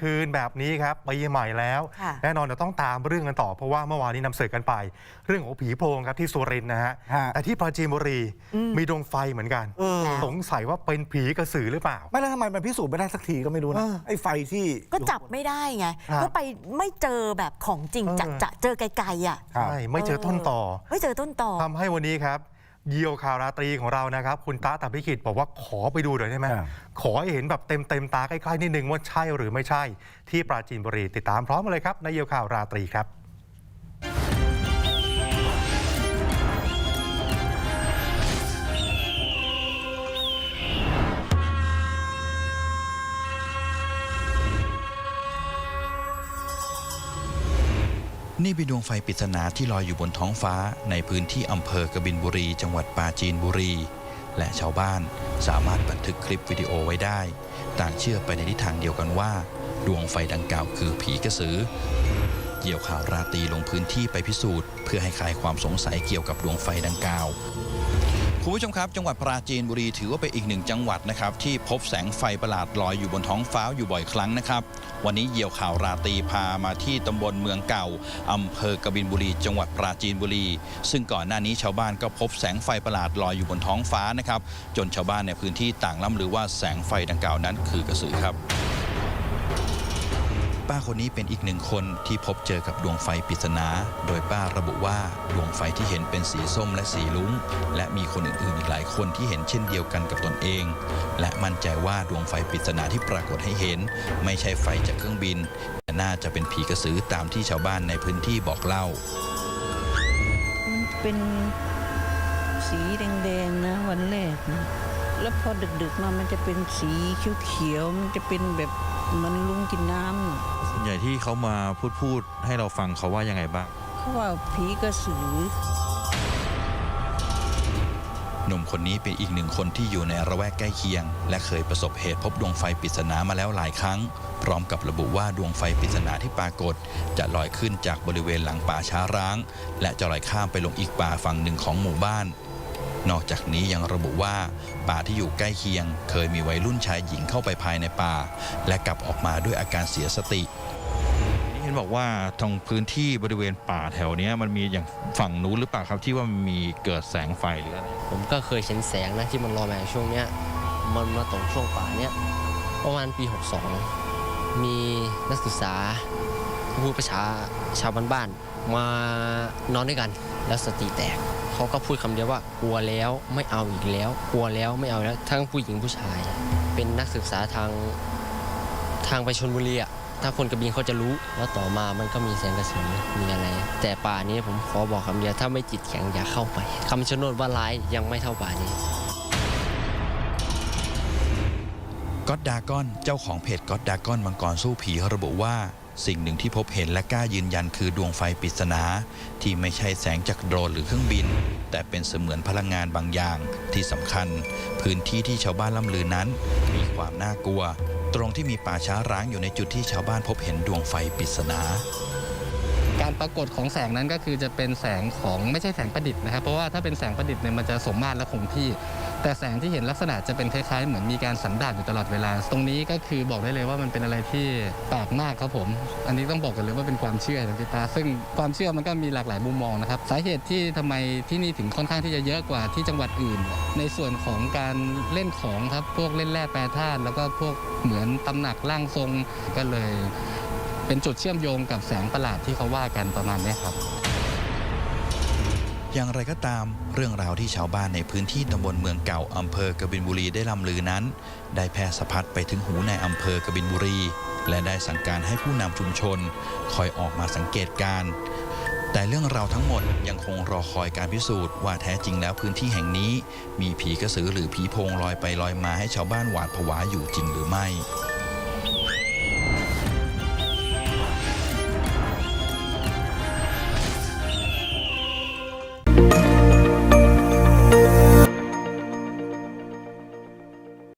คืนแบบนี้ครับปีใหม่แล้วค่ะแน่นอนเราต้องตามเรื่องกันต่อเพราะว่าเมื่อวานนี้นำเสนอกันไป เรื่องของผีโพงครับที่สุรินทร์นะฮะฮะแต่ที่ปราจีนบุรีอืมมีดวงไฟเหมือนกันเออสงสัยว่าเป็นผีกระสือหรือเปล่า ไม่แล้วทำไมมันพิสูจน์ไม่ได้สักทีก็ไม่รู้นะเออไอ้ไฟที่ก็จับไม่ได้ไงครับก็ไปไม่เจอแบบของจริงเออจะจะเจอไกลๆอะครับใช่ไม่เจอต้นต่อ ไม่เจอต้นต่อทำให้วันนี้ครับ เหยี่ยวข่าวราตรีของเรานะครับ คุณตาตาพิขิตบอกว่าขอไปดูหน่อยได้ไหมครับขอให้เห็นแบบเต็มเต็มๆตาใกล้ๆนิดนึงว่าใช่หรือไม่ใช่ ที่ปราจีนบุรีติดตามพร้อมมาเลยครับในเหยี่ยวข่าวราตรีครับ นี่เป็นดวงไฟปริศนาที่ลอยอยู่บนท้องฟ้าในพื้นที่อำเภอกบินบุรี จังหวัดปราจีนบุรี และชาวบ้านสามารถบันทึกคลิปวิดีโอไว้ได้ ต่างเชื่อไปในทิศทางเดียวกันว่า ดวงไฟดังกล่าวคือผีกระสือเกี่ยวข่าวราตรีลงพื้นที่ไปพิสูจน์ เพื่อให้คลายความสงสัยเกี่ยวกับดวงไฟดังกล่าว คุณผู้ชมครับ จังหวัดปราจีนบุรีถือว่าเป็นอีกหนึ่งจังหวัดนะครับที่พบแสงไฟประหลาดลอยอยู่บนท้องฟ้าอยู่บ่อยครั้งนะครับ วันนี้เหยี่ยวข่าวราตรีพามาที่ตำบลเมืองเก่าอำเภอกบินบุรี จังหวัดปราจีนบุรี ซึ่งก่อนหน้านี้ชาวบ้านก็พบแสงไฟประหลาดลอยอยู่บนท้องฟ้านะครับ จนชาวบ้านในพื้นที่ต่างล่ำลือว่าแสงไฟดังกล่าวนั้นคือกระสือครับ ป้าคนนี้เป็นอีกหนึ่งคนที่พบเจอกับดวงไฟปริศนา โดยป้าระบุว่าดวงไฟที่เห็นเป็นสีส้มและสีลุ้ง และมีคนอื่นๆอีกหลายคนที่เห็นเช่นเดียวกันกับตนเอง และมั่นใจว่าดวงไฟปริศนาที่ปรากฏให้เห็น ไม่ใช่ไฟจากเครื่องบินแต่น่าจะเป็นผีกระสือตามที่ชาวบ้านในพื้นที่บอกเล่า เป็นสีแดงๆนะวันแรกนะแล้วพอดึกๆมามันจะเป็นสีเขียวๆมันจะเป็นแบบ มันลุงกินน้ำน่ะส่วนใหญ่ที่เขามาพูดพูดให้เราฟังเขาว่ายังไงบ้าง เขาว่าผีกระสือ หนุ่มคนนี้เป็นอีกหนึ่งคนที่อยู่ในระแวกใกล้เคียง และเคยประสบเหตุพบดวงไฟปริศนามาแล้วหลายครั้ง พร้อมกับระบุว่าดวงไฟปริศนาที่ปรากฏ จะลอยขึ้นจากบริเวณหลังป่าช้าร้าง และจะลอยข้ามไปลงอีกป่าฝั่งหนึ่งของหมู่บ้าน นอกจากนี้ยังระบุว่า ป่าที่อยู่ใกล้เคียง เคยมีวัยรุ่นชายหญิงเข้าไปภายในป่า และกลับออกมาด้วยอาการเสียสตินี่เห็นบอกว่าตรงพื้นที่บริเวณป่าแถวนี้มันมีอย่างฝั่งนู้นหรือเปล่าครับที่ว่ามันมีเกิดแสงไฟหรืออะไรผมก็เคยเห็นแสงนะที่มันลอยมาช่วงเนี้ยมันมาตรงช่วงป่าเนี้ยประมาณปี 62 มีนักศึกษาผู้ประชาชาวบ้านๆมานอนด้วยกันแล้วสติแตก เขาก็พูดคำเดียวว่ากลัวแล้วไม่เอาอีกแล้ว กลัวแล้วไม่เอาแล้วทั้งผู้หญิงผู้ชาย เป็นนักศึกษาทางทางไปชนบุรีอะถ้าคนกระบินเขาจะรู้แล้วต่อมามันก็มีแสงกระสือมีอะไร แต่ป่านี้ผมขอบอกคำเดียวถ้าไม่จิตแข็งอย่าเข้าไปคำชะโนดว่าร้ายยังไม่เท่าป่านี้ก็อดดากอนเจ้าของเพจก็อดดากอนมังกรสู้ผีระบุว่า สิ่งหนึ่งที่พบเห็นและกล้ายืนยันคือดวงไฟปริศนาที่ไม่ใช่แสงจากโดรนหรือเครื่องบิน แต่เป็นเสมือนพลังงานบางอย่างที่สำคัญ พื้นที่ที่ชาวบ้านล่ำลือนั้น มีความน่ากลัว ตรงที่มีป่าช้าร้างอยู่ในจุดที่ชาวบ้านพบเห็นดวงไฟปริศนา การปรากฏของแสงนั้นก็คือจะเป็นแสงของไม่ใช่แสงประดิษฐ์นะครับ เพราะว่าถ้าเป็นแสงประดิษฐ์เนี่ยมันจะสมมาตรและคงที่ แต่แสงที่เห็นลักษณะจะเป็นคล้ายๆ เหมือนมีการสันดาบอยู่ตลอดเวลา ตรงนี้ก็คือบอกได้เลยว่ามันเป็นอะไรที่แปลกมากครับผม อันนี้ต้องบอกกันเลยว่าเป็นความเชื่อนะพี่ตาซึ่งความเชื่อมันก็มีหลากหลายมุมมองนะครับสาเหตุที่ทำไมที่นี่ถึงค่อนข้างที่จะเยอะกว่าที่จังหวัดอื่น ในส่วนของการเล่นของครับพวกเล่นแร่แปรธาตุแล้วก็พวกเหมือนตำหนักร่างทรงก็เลย เป็นจุดเชื่อมโยงกับแสงประหลาดที่เขาว่ากันประมาณนี้ครับ อย่างไรก็ตามเรื่องราวที่ชาวบ้านในพื้นที่ตำบลเมืองเก่าอำเภอกบินบุรีได้ลำลือนั้น ได้แพร่สะพัดไปถึงหูในอำเภอกบินบุรี และได้สั่งการให้ผู้นำชุมชน คอยออกมาสังเกตการแต่เรื่องราวทั้งหมดยังคงรอคอยการพิสูจน์ว่าแท้จริงแล้วพื้นที่แห่งนี้ มีผีกระสือหรือผีโพงลอยไปลอยมาให้ชาวบ้านหวาดผวาอยู่จริงหรือไม่